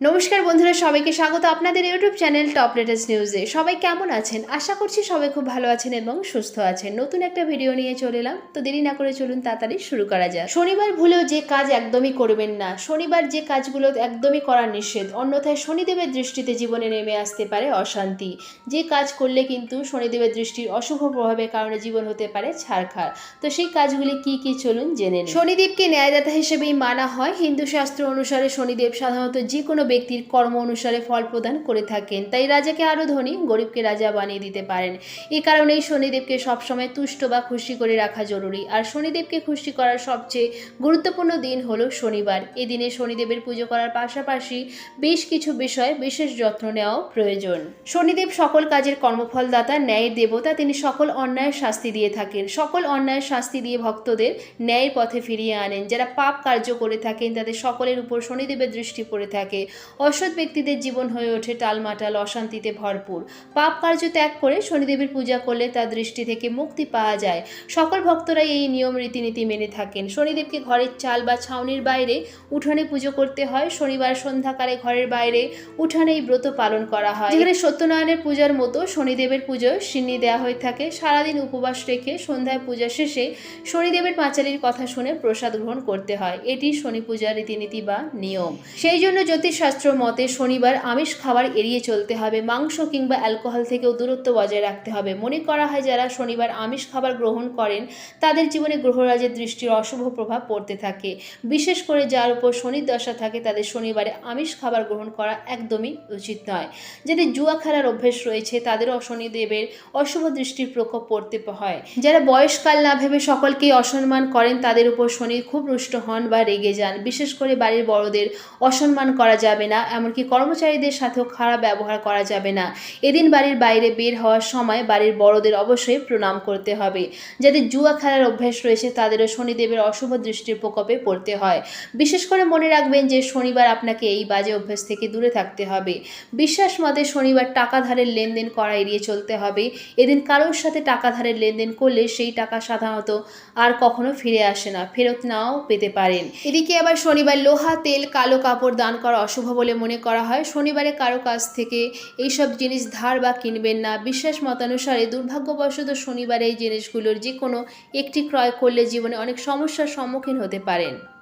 নমস্কার বন্ধুরা, সবাইকে স্বাগত আপনাদের ইউটিউব চ্যানেল টপ লেটেস্ট নিউজে। সবাই কেমন আছেন? আশা করছি সবাই খুব ভালো আছেন এবং সুস্থ আছেন। নতুন একটা ভিডিও নিয়ে চলে এলাম। তো দেরি না করে চলুন তাড়াতাড়ি শুরু করা যাক। শনিবার ভুলেও যে কাজ একদমই করবেন না। শনিবার যে কাজগুলো একদমই করা নিষেধ। অন্যথায় শনিদেবের দৃষ্টিতে জীবনে নেমে আসতে পারে অশান্তি। যে কাজ করলে কিন্তু শনিদেবের দৃষ্টির অশুভ প্রভাবের কারণে জীবন হতে পারে ছাড়খাড় তো সেই কাজগুলি কি কি চলুন জেনে শনিদেবকে ন্যায়দাতা হিসেবেই মানা হয়। হিন্দু শাস্ত্র অনুসারে শনিদেব সাধারণত যে কোনো ব্যক্তির কর্ম অনুসারে ফল প্রদান করে থাকেন। তাই রাজাকে আরও ধনী, গরিবকে রাজা বানিয়ে দিতে পারেন। এই কারণেই শনিদেবকে সবসময় তুষ্ট বা খুশি করে রাখা জরুরি। আর শনিদেবকে খুশি করার সবচেয়ে গুরুত্বপূর্ণ দিন হলো শনিবার। এদিনে শনিদেবের পুজো করার পাশাপাশি বেশ কিছু বিষয়ে বিশেষ যত্ন নেওয়াও প্রয়োজন। শনিদেব সকল কাজের কর্মফলদাতা ন্যায়ের দেবতা, তিনি সকল অন্যায়ের শাস্তি দিয়ে থাকেন। সকল অন্যায়ের শাস্তি দিয়ে ভক্তদের ন্যায়ের পথে ফিরিয়ে আনেন। যারা পাপ কার্য করে থাকেন, তাদের সকলের উপর শনিদেবের দৃষ্টি পড়ে থাকে। অসৎ ব্যক্তিদের জীবন হয়ে ওঠে টালমাটাল অশান্তিতে ভরপুর। পাপ কার্য ত্যাগ করে শনিদেবীর পূজা করলে তার দৃষ্টি থেকে মুক্তি পাওয়া যায়। সকল ভক্তরাই এই নিয়ম রীতিনীতি মেনে থাকেন। শনিদেবকে ঘরের চাল বা ছাউনির বাইরে উঠানে পুজো করতে হয়। শনিবার সন্ধ্যাকালে ঘরের বাইরে উঠানে এই ব্রত পালন করা হয়। যেখানে সত্যনারায়ণের পূজার মতো শনিদেবের পুজোয় সিন্নি দেওয়া হয়ে থাকে। সারাদিন উপবাস রেখে সন্ধ্যায় পূজা শেষে শনিদেবের পাঁচালির কথা শুনে প্রসাদ গ্রহণ করতে হয়। এটি শনি পূজার রীতিনীতি বা নিয়ম। সেই জন্য জ্যোতিষশাস্ত্র মতে শনিবার আমিষ খাবার এড়িয়ে চলতে হবে, মাংস কিংবা অ্যালকোহল থেকেও দূরত্ব বজায় রাখতে হবে। মনে করা হয় যারা শনিবার আমিষ খাবার গ্রহণ করেন, তাদের জীবনে গ্রহরাজের দৃষ্টির অশুভ প্রভাব পড়তে থাকে। বিশেষ করে যার উপর শনির দশা থাকে, তাদের শনিবারে আমিষ খাবার গ্রহণ করা একদমই উচিত নয়। যাদের জুয়া খেলার অভ্যেস রয়েছে, তাদেরও শনিদেবের অশুভ দৃষ্টির প্রকোপ পড়তে হয়। যারা বয়সকাল না ভেবে সকলকেই অসম্মান করেন, তাদের উপর শনি খুব রুষ্ট হন বা রেগে যান। বিশেষ করে বাড়ির বড়দের অসম্মান করা যাবে না, এমনকি কর্মচারীদের সাথেও খারাপ ব্যবহার করা যাবে না। এদিন বাড়ির বাইরে বের হওয়ার সময় বাড়ির বড়দের অবশ্যই প্রণাম করতে হবে। যাদের জুয়া খেলার অভ্যাস রয়েছে, তাদেরও শনিদেবের অশুভ দৃষ্টির প্রকোপে পড়তে হয়। বিশেষ করে মনে রাখবেন যে, শনিবার আপনাকে এই বাজে অভ্যাস থেকে দূরে থাকতে হবে। বিশ্বাস মতে শনিবার টাকা ধারের লেনদেন করা এড়িয়ে চলতে হবে। এদিন কারোর সাথে টাকা ধারের লেনদেন করলে সেই টাকা সাধারণত আর কখনো ফিরে আসে না, ফেরত নাও পেতে পারেন। এদিকে আবার শনিবার লোহা, তেল, কালো কাপড় দান করা অশুভ বলে মনে করা হয়। শনিবারে কারও কাছ থেকে এইসব জিনিস ধার বা কিনবেন না। বিশ্বাস মতানুসারে দুর্ভাগ্যবশত শনিবারে এই জিনিসগুলোর যে কোনো একটি ক্রয় করলে জীবনে অনেক সমস্যার সম্মুখীন হতে পারেন।